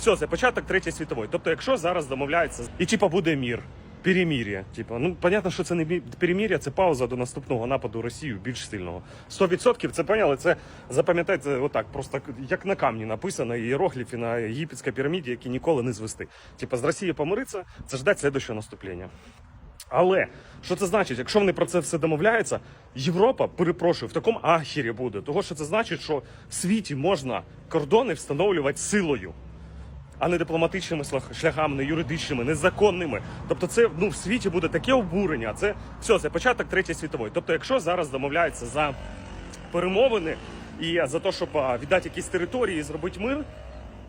все, це початок третьої світової. Тобто, якщо зараз домовляється і типа буде мір. Перемір'я, типу, ну понятно, що це не мі- перемір'я, це пауза до наступного нападу Росії більш сильного. 100% це поняли. Це запам'ятайте отак, просто як на камні написано іерогліфи на єгипетській піраміді, які ніколи не звести. Типа з Росією помириться, це ждать слідчого наступлення. Але що це значить? Якщо вони про це все домовляються, Європа, перепрошую, в такому ахірі буде. Того, що це значить, що в світі можна кордони встановлювати силою, а не дипломатичними шляхами, не юридичними, незаконними. Тобто, це ну в світі буде таке обурення. Це все, це початок третьої світової. Тобто, якщо зараз домовляються за перемовини і за те, щоб віддати якісь території і зробити мир.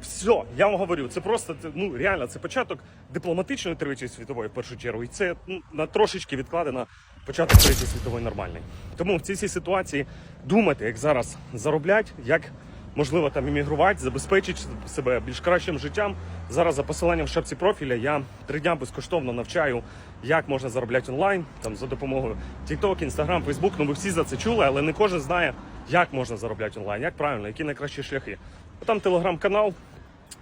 Все, я вам говорю, це просто ну реально це початок дипломатичної третьої світової в першу чергу, і це ну, на трошечки відкладено початок третьої світової нормальний. Тому в цій ситуації думайте, як зараз заробляти, як можливо там іммігрувати, забезпечити себе більш кращим життям. Зараз за посиланням в шапці профіля я три дня безкоштовно навчаю, як можна заробляти онлайн, там за допомогою TikTok, Instagram, Facebook. Ну ви всі за це чули, але не кожен знає, як можна заробляти онлайн, як правильно, які найкращі шляхи. Там телеграм-канал.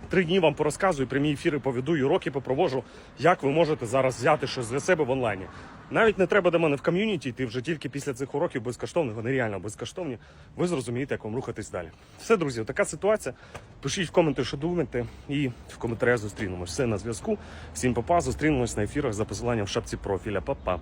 Три дні вам порозказую, прямі ефіри поведу і уроки попровожу, як ви можете зараз взяти щось для себе в онлайні. Навіть не треба до мене в ком'юніті йти вже тільки після цих уроків безкоштовних, вони реально безкоштовні. Ви зрозумієте, як вам рухатись далі. Все, друзі, така ситуація. Пишіть в коменти, що думаєте, і в коментарях зустрінемось. Все на зв'язку. Всім папа, зустрінемось на ефірах за посиланням в шапці профіля. Па-па.